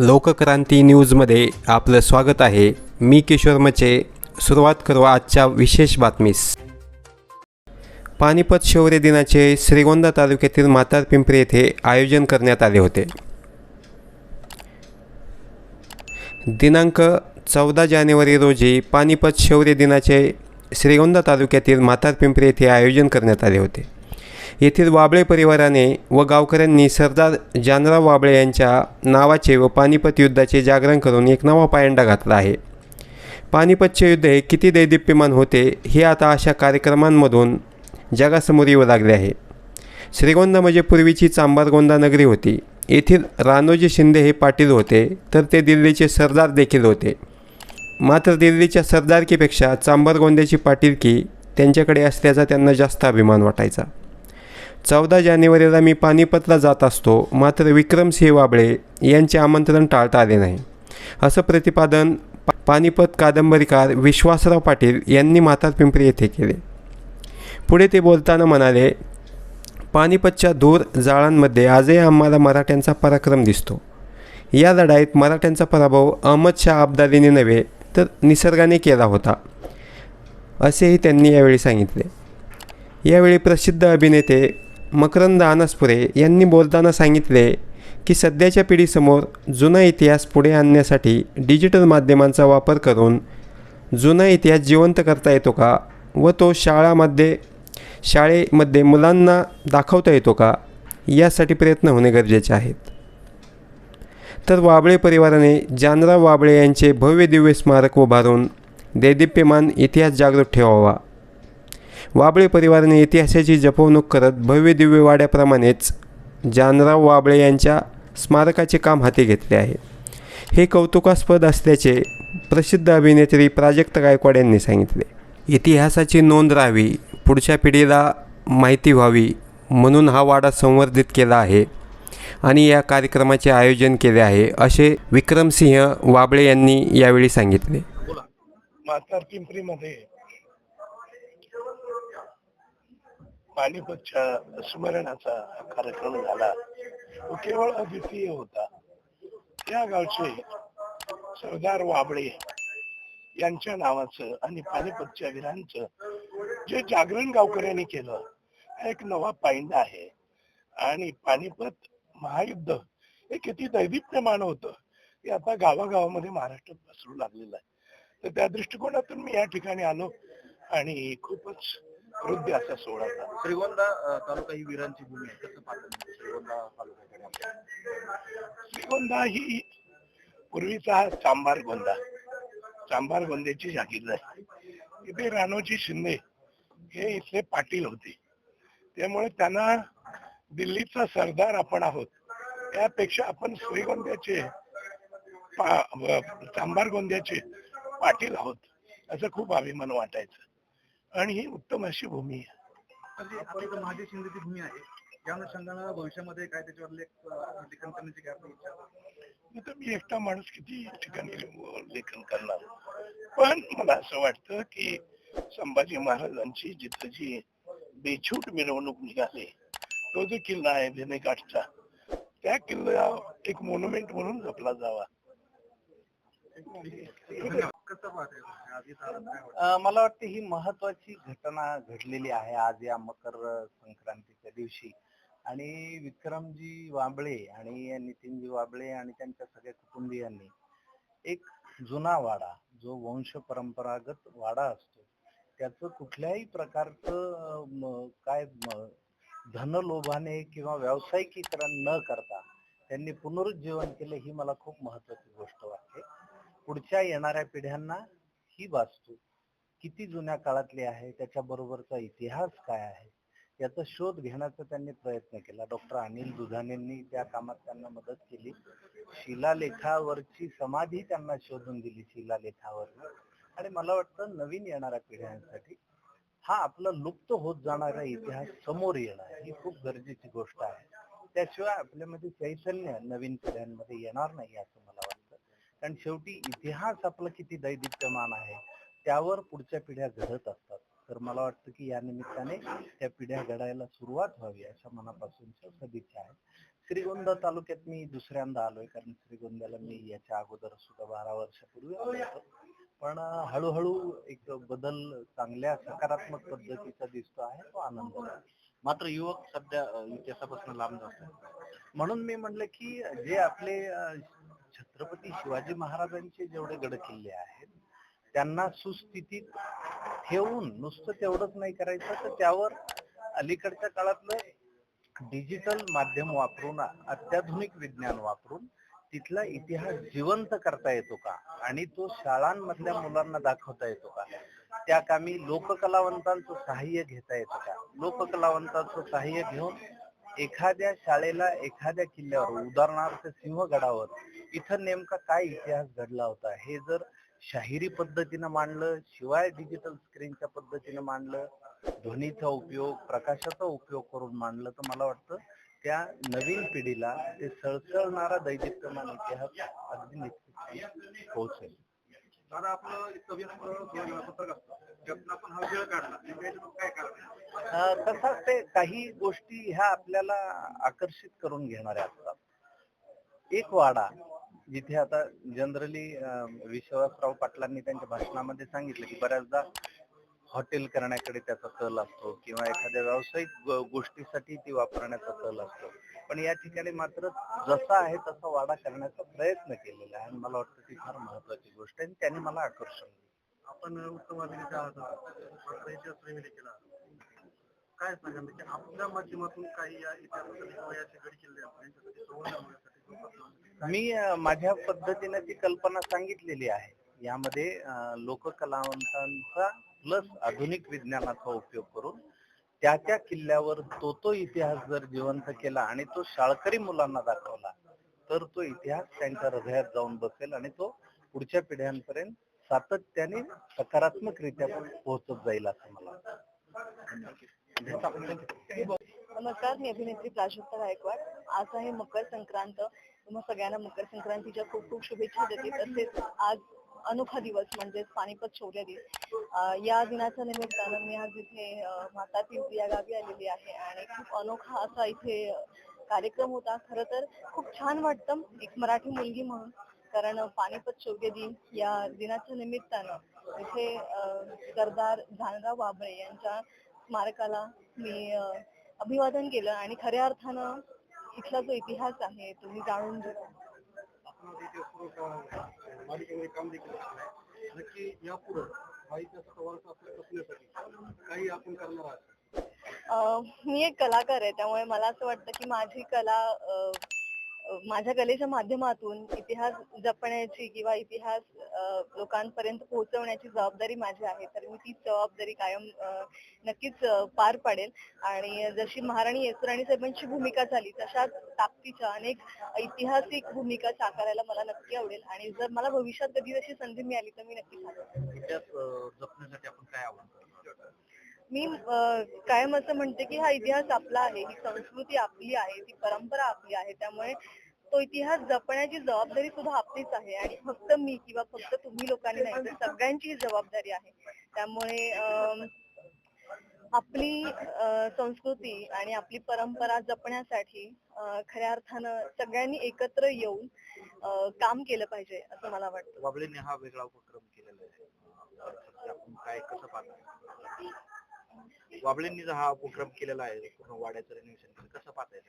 लोकक्रांती न्यूजमध्ये आपलं स्वागत आहे. मी किशोर मचे. सुरुवात करू आजच्या विशेष बातमीस. पानिपत शौर्य दिनाचे श्रीगोंदा तालुक्यातील म्हातार पिंपरी येथे आयोजन करण्यात आले होते. दिनांक चौदा जानेवारी रोजी पानिपत शौर्य दिनाचे श्रीगोंदा तालुक्यातील म्हातार पिंपरी येथे आयोजन करण्यात आले होते. येथील वाबळे परिवाराने व गावकऱ्यांनी सरदार जानराव वाबळे यांच्या नावाचे व पानिपत युद्धाचे जागरण करून एक नवा पायंडा घातला आहे. पानिपतचे युद्ध हे किती दैदिप्यमान होते हे आता अशा कार्यक्रमांमधून जगासमोर येऊ लागले आहे. श्रीगोंदा म्हणजे पूर्वीची चांबारगोंदा नगरी होती. येथील रानोजी शिंदे हे पाटील होते तर ते दिल्लीचे सरदार देखील होते. मात्र दिल्लीच्या सरदारकीपेक्षा चांबरगोंद्याची पाटीलकी त्यांच्याकडे असल्याचा त्यांना जास्त अभिमान वाटायचा. चौदा जानेवारीला मी पानिपतला जात असतो. मात्र विक्रमसिंह वाबळे यांचे आमंत्रण टाळता आले नाही. असं प्रतिपादन पा- पानिपत कादंबरीकार विश्वासराव पाटील यांनी म्हातार पिंपरी येथे केले. पुढे ते बोलताना म्हणाले पानिपतच्या दूर जाळांमध्ये आजही आम्हाला मराठ्यांचा पराक्रम दिसतो. या लढाईत मराठ्यांचा पराभव अहमदशाह अब्दालीने नव्हे तर निसर्गाने केला होता. असेही त्यांनी यावेळी सांगितले. यावेळी प्रसिद्ध अभिनेते मकरंद अनासपुरे यांनी बोलताना सांगितले की सध्याच्या पिढीसमोर जुना इतिहास पुढे आणण्यासाठी डिजिटल माध्यमांचा वापर करून जुना इतिहास जिवंत करता येतो का? व तो शाळामध्ये शाळेमध्ये मुलांना दाखवता येतो का? यासाठी प्रयत्न होणे गरजेचे आहेत. तर वाबळे परिवाराने जानराव वाबळे यांचे भव्य दिव्य स्मारक उभारून दैदिप्यमान इतिहास जागृत ठेवावा. वाबळे परिवाराने इतिहासाची जपवणूक करत भव्य दिव्य वाड्याप्रमाणेच जानराव वाबळे यांच्या स्मारकाचे काम हाती घेतले आहे. हे कौतुकास्पद असल्याचे प्रसिद्ध अभिनेत्री प्राजक्त गायकवाड यांनी सांगितले. इतिहासाची नोंद राहावी पुढच्या पिढीला माहिती व्हावी म्हणून हा वाडा संवर्धित केला आहे आणि या कार्यक्रमाचे आयोजन केले आहे असे विक्रमसिंह वाबळे यांनी यावेळी सांगितले. पिंपरीमध्ये पानिपतच्या स्मरणाचा कार्यक्रम झाला. तो केवळ अद्वितीय होता. त्या गावचे सरदार वाबळे यांच्या नावाचं आणि पानिपतच्या वीरांचं जे जागरण गावकऱ्यांनी केलं एक नवा पायंडा आहे. आणि पानिपत महायुद्ध हे किती दैदिप्यमान होतं हे आता गावागावामध्ये महाराष्ट्रात पसरू लागलेलं आहे. तर त्या दृष्टिकोनातून मी या ठिकाणी आलो आणि खूपच हृदय असा सोहळा. श्रीगोंदा तालुका ही वीरांची भूमी आहे. कसं पाहतो श्रीगोंदा तालुक्याकडे? श्रीगोंदा ही पूर्वीचा चांभार गोंदा. चांभार गोंद्याची जागीर आहे. इथे राणोजी शिंदे हे इथले पाटील होते. त्यामुळे त्यांना दिल्लीचा सरदार आपण आहोत. त्यापेक्षा आपण श्रीगोंद्याचे चांभार गोंद्याचे पाटील आहोत असं खूप अभिमान वाटायचं. आणि ही उत्तम अशी भूमी आहे. म्हणजे महादेव शिंदेची भूमी आहे. त्या अनुषंगानं भविष्यामध्ये काय त्याच्यावर लेख लेखन करण्याची काय? नाही तर मी एकटा माणूस किती ठिकाणी लेखन करणार? पण मला असं वाटतं की संभाजी महाराजांची जिथं जी बेछूट मिरवणूक निघाली तो जो किल्ला आहे देणेकाठचा त्या किल्ला एक मोन्युमेंट म्हणून जपला जावा. वाटतं? अ, मला वाटतं ही महत्वाची घटना घडलेली आहे आज या मकर संक्रांतीच्या दिवशी. आणि विक्रमजी वाबळे आणि नितीनजी वाबळे आणि त्यांच्या सगळ्या कुटुंबियांनी एक जुना वाडा जो वंश परंपरागत वाडा असतो त्याचं कुठल्याही प्रकारचं काय धनलोभाने किंवा व्यावसायिकीकरण न करता त्यांनी पुनरुज्जीवन केलं ही मला खूप महत्वाची गोष्ट वाटते. पुढच्या येणाऱ्या पिढ्यांना ही वास्तू किती जुन्या काळातली आहे त्याच्या बरोबरचा इतिहास काय आहे? याचा शोध घेण्याचा त्यांनी प्रयत्न केला. डॉक्टर अनिल दुधानेंनी त्या कामात त्यांना मदत केली. शिलालेखावरची समाधी त्यांना शोधून दिली शिलालेखावर आणि मला वाटतं नवीन येणाऱ्या पिढ्यांसाठी हा आपला लुप्त होत जाणारा इतिहास समोर येणार ही खूप गरजेची गोष्ट आहे. त्याशिवाय आपल्यामध्ये चैतन्य नवीन पिढ्यांमध्ये येणार नाही असं कारण शेवटी इतिहास आपला किती दैदिप्यमान आहे त्यावर पुढच्या पिढ्या घडत असतात. तर मला वाटतं की या निमित्ताने त्या पिढ्या घडायला सुरुवात व्हावी अशा मनापासूनच्या सदिच्छा आहेत. श्रीगोंदा तालुक्यात मी दुसऱ्यांदा आलोय कारण श्रीगोंद्याला मी याच्या अगोदर सुद्धा बारा वर्षापूर्वी आलो होतो. पण हळूहळू एक बदल चांगल्या सकारात्मक पद्धतीचा दिसतो आहे तो आनंद मात्र युवक सध्या इतिहासापासून लांब जातो म्हणून मी म्हणलं की जे आपले छत्रपती शिवाजी महाराजांचे जेवढे गड किल्ले आहेत त्यांना सुस्थितीत ठेवून नुसतं तेवढंच नाही करायचं तर त्यावर अलीकडच्या काळातलं डिजिटल माध्यम वापरून अत्याधुनिक विज्ञान वापरून तिथला इतिहास जिवंत करता येतो का? आणि तो शाळांमधल्या मुलांना दाखवता येतो का? त्या कामी लोककलावंतांचं सहाय्य घेता येतं का? लोककलावंतांचं सहाय्य घेऊन एखाद्या शाळेला एखाद्या किल्ल्यावर उदाहरणार्थ सिंहगडावर इथं नेमका काय इतिहास घडला होता? हे जर शाहिरी पद्धतीनं मांडलं शिवाय डिजिटल स्क्रीनच्या पद्धतीनं मांडलं ध्वनीचा उपयोग प्रकाशाचा उपयोग करून मांडलं तर मला वाटतं त्या नवीन पिढीला ते सळसळणारा दैदिप्यमान इतिहास अगदी निश्चित पोहोचेल. दादा आपलं असतं. त्यातून आपण हा वेळ काढला. काय कारण तसाच ते काही गोष्टी ह्या आपल्याला आकर्षित करून घेणाऱ्या असतात. एक वाडा जिथे आता जनरली विश्वासराव पाटलांनी त्यांच्या भाषणामध्ये सांगितलं की बऱ्याचदा हॉटेल करण्याकडे त्याचा कल असतो किंवा एखाद्या व्यावसायिक गोष्टीसाठी ती वापरण्याचा कल असतो. पण या ठिकाणी मात्र जसा आहे तसा वाडा करण्याचा प्रयत्न केलेला आहे आणि मला वाटतं ती फार महत्वाची गोष्ट आहे आणि त्याने मला आकर्षण आपण उत्तम आहात. आहात काय सांगा म्हणजे आपल्या माध्यमातून काही या याचे गड किल्ले मी माझ्या पद्धतीने ती कल्पना सांगितलेली आहे. यामध्ये लोककलावंतांचा प्लस आधुनिक विज्ञानाचा उपयोग करून त्या त्या किल्ल्यावर तो तो इतिहास जर जिवंत केला आणि तो शाळकरी मुलांना दाखवला तर तो इतिहास त्यांच्या हृदयात जाऊन बसेल आणि तो पुढच्या पिढ्यांपर्यंत सातत्याने सकारात्मकरित्या पोहोचत जाईल असं मला वाटतं. नमस्कार मी अभिनेत्री प्राजक्ता गायकवाड. आज आहे मकर संक्रांत. तुम्हा सगळ्यांना मकर संक्रांतीच्या खूप खूप शुभेच्छा देते. तसेच आज अनोखा दिवस म्हणजेच पानिपत शौर्य दिन या दिनाच्या निमित्तानं मी आज इथे माता या गावी आलेली आहे आणि खूप अनोखा असा इथे कार्यक्रम होता. खरं तर खूप छान वाटतं. एक मराठी मुलगी म्हणून. कारण पानिपत शौर्य दिन या दिनाच्या निमित्तानं इथे अं, सरदार जानराव बाबळे यांच्या स्मारकाला मी अभिवादन केलं आणि खऱ्या अर्थानं इथला जो इतिहास आहे तो मी जाणून घेतला. मी एक कलाकार आहे त्यामुळे मला असं वाटतं की माझी कला माझ्या कलेच्या माध्यमातून इतिहास जपण्याची किंवा इतिहास लोकांपर्यंत पोहोचवण्याची जबाबदारी माझी आहे. तर मी तीच जबाबदारी कायम नक्कीच पार पाडेल. आणि जशी महाराणी येसुराणी साहेबांची भूमिका झाली तशाच ताकदीच्या अनेक ऐतिहासिक भूमिका साकारायला मला नक्की आवडेल. आणि जर मला भविष्यात कधी जशी संधी मिळाली तर मी नक्की जपण्यासाठी आपण काय आव्हान मी कायम असं म्हणते की हा इतिहास आपला आहे ही संस्कृती आपली आहे ती परंपरा आपली आहे त्यामुळे तो इतिहास जपण्याची जबाबदारी सुद्धा आपलीच आहे आणि फक्त मी किंवा फक्त तुम्ही लोकांनी नाही तर सगळ्यांची ही जबाबदारी आहे. त्यामुळे आपली संस्कृती आणि आपली परंपरा जपण्यासाठी खऱ्या अर्थानं सगळ्यांनी एकत्र येऊन काम केलं पाहिजे असं मला वाटतं. हा वेगळा उपक्रम केलेला आहे. काय कसं वाबळेंनी जो हा उपक्रम केलेला आहे पूर्ण वाड्याचं रेनोव्हेशन कसं पाहताय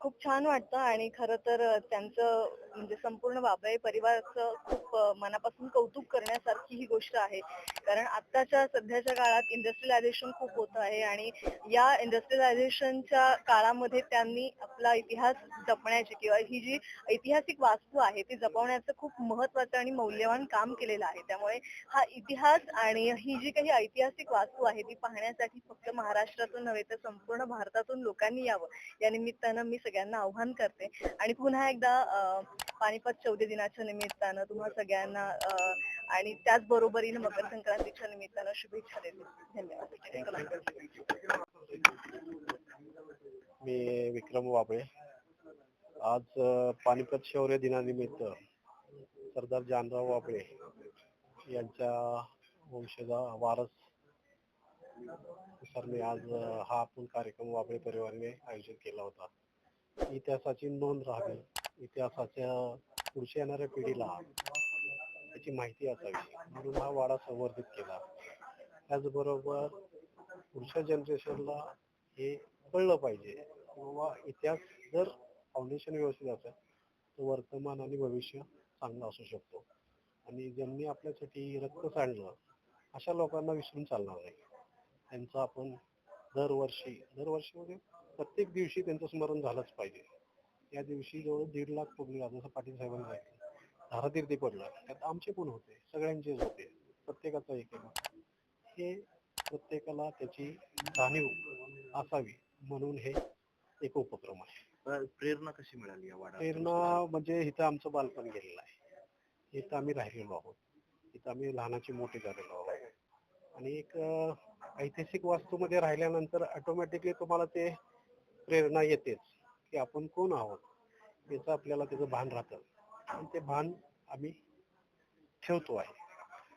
खूप छान वाटतं आणि खरं तर त्यांचं म्हणजे संपूर्ण बाबळे परिवाराचं खूप मनापासून कौतुक करण्यासारखी ही गोष्ट आहे. कारण आत्ताच्या सध्याच्या काळात इंडस्ट्रियलायझेशन खूप होत आहे आणि या इंडस्ट्रियलायझेशनच्या काळामध्ये त्यांनी आपला इतिहास जपण्याची किंवा ही जी ऐतिहासिक वास्तू आहे ती जपवण्याचं खूप महत्वाचं आणि मौल्यवान काम केलेलं आहे. त्यामुळे हा इतिहास आणि ही जी काही ऐतिहासिक वास्तू आहे ती पाहण्यासाठी फक्त महाराष्ट्रातून नव्हे तर संपूर्ण भारतातून लोकांनी यावं. या निमित्तानं मी सगळ्यांना आव्हान करते. आणि पुन्हा एकदा पानिपत चौथे दिनाच्या निमित्तानं तुम्हा सगळ्यांना आणि त्याचबरोबरीनं मकर संक्रांतीच्या निमित्तानं शुभेच्छा देते. धन्यवाद. मी विक्रम वाबळे. आज पानिपत शौर्य दिनानिमित्त सरदार जानराव वाबळे यांच्या वंशजा वारस सरने आज हा आपण कार्यक्रम वाबळे परिवाराने आयोजित केला होता. इतिहासाची नोंद राहावी इतिहासाच्या पुढच्या येणाऱ्या पिढीला त्याची माहिती असावी म्हणून हा वाडा संवर्धित केला. त्याचबरोबर पुढच्या जनरेशनला हे कळलं पाहिजे किंवा इतिहास जर फाउंडेशन व्यवस्थित असेल तर वर्तमान आणि भविष्य चांगलं असू शकतो. आणि ज्यांनी आपल्यासाठी रक्त सांडलं अशा लोकांना विसरून चालणार नाही. त्यांचं आपण दरवर्षी दरवर्षी म्हणजे प्रत्येक दिवशी त्यांचं स्मरण झालंच पाहिजे. या दिवशी जवळ दीड लाख पुढील जसं पाटील साहेबांनी सांगितलं. धारातीर्थी पडलं त्यात आमचे पण होते सगळ्यांचेच होते प्रत्येकाचा एक. हे प्रत्येकाला त्याची जाणीव असावी म्हणून हे एक उपक्रम आहे. प्रेरणा कशी मिळाली या वाडा प्रेरणा म्हणजे इथं आमचं बालपण गेलेलं आहे. इथं आम्ही राहिलेलो आहोत. इथं आम्ही लहानाचे मोठे झालेलो आहोत. आणि एक ऐतिहासिक वास्तूमध्ये राहिल्यानंतर ऑटोमॅटिकली तुम्हाला ते प्रेरणा येतेच की आपण कोण आहोत? याचं आपल्याला त्याचं भान राहतं. आणि ते भान आम्ही ठेवतो आहे.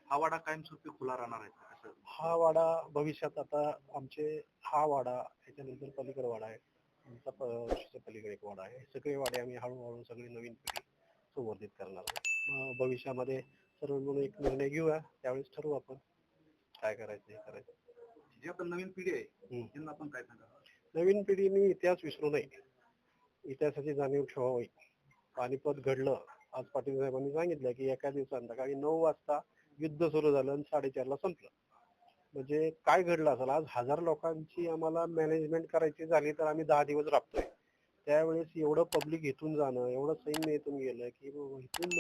हा वाडा कायमस्वरूपी खुला राहणार आहे हा वाडा भविष्यात आता आमचे हा वाडा त्याच्यानंतर पलीकडे वाडा आहे. आमचा पलीकडे एक वाडा आहे. सगळे वाडे आम्ही हळूहळू सगळी नवीन पिढी संवर्धित करणार आहोत. भविष्यामध्ये सर्व मिळून एक निर्णय घेऊया. त्यावेळेस ठरवू आपण. काय करायचं हे करायचं. जी आता नवीन पिढी आहे. त्यांना आपण काय सांगा नवीन पिढीने इतिहास विसरू नये. इतिहासाची जाणीव ठेवावी. पानिपत घडलं. आज पाटील साहेबांनी सांगितलं की एका दिवसात संध्याकाळी नऊ वाजता युद्ध सुरू झालं आणि साडेचारला संपलं. म्हणजे काय घडलं असेल? आज हजार लोकांची आम्हाला मॅनेजमेंट करायची झाली तर आम्ही दहा दिवस राबतोय. त्यावेळेस एवढं पब्लिक इथून जाणं एवढं सैन्य इथून गेलं की इथून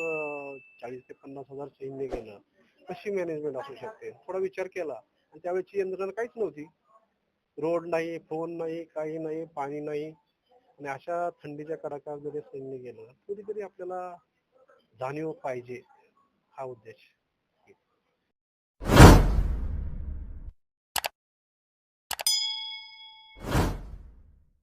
चाळीस ते पन्नास हजार सैन्य गेलं. कशी मॅनेजमेंट असू शकते? थोडा विचार केला. आणि त्यावेळेची यंत्रणा काहीच नव्हती. रोड नाही फोन नाही काही नाही पाणी नाही. आणि अशा थंडीच्या कडाक्यामध्ये सैन्य गेलं. कुठेतरी आपल्याला जाणीव पाहिजे हा उद्देश.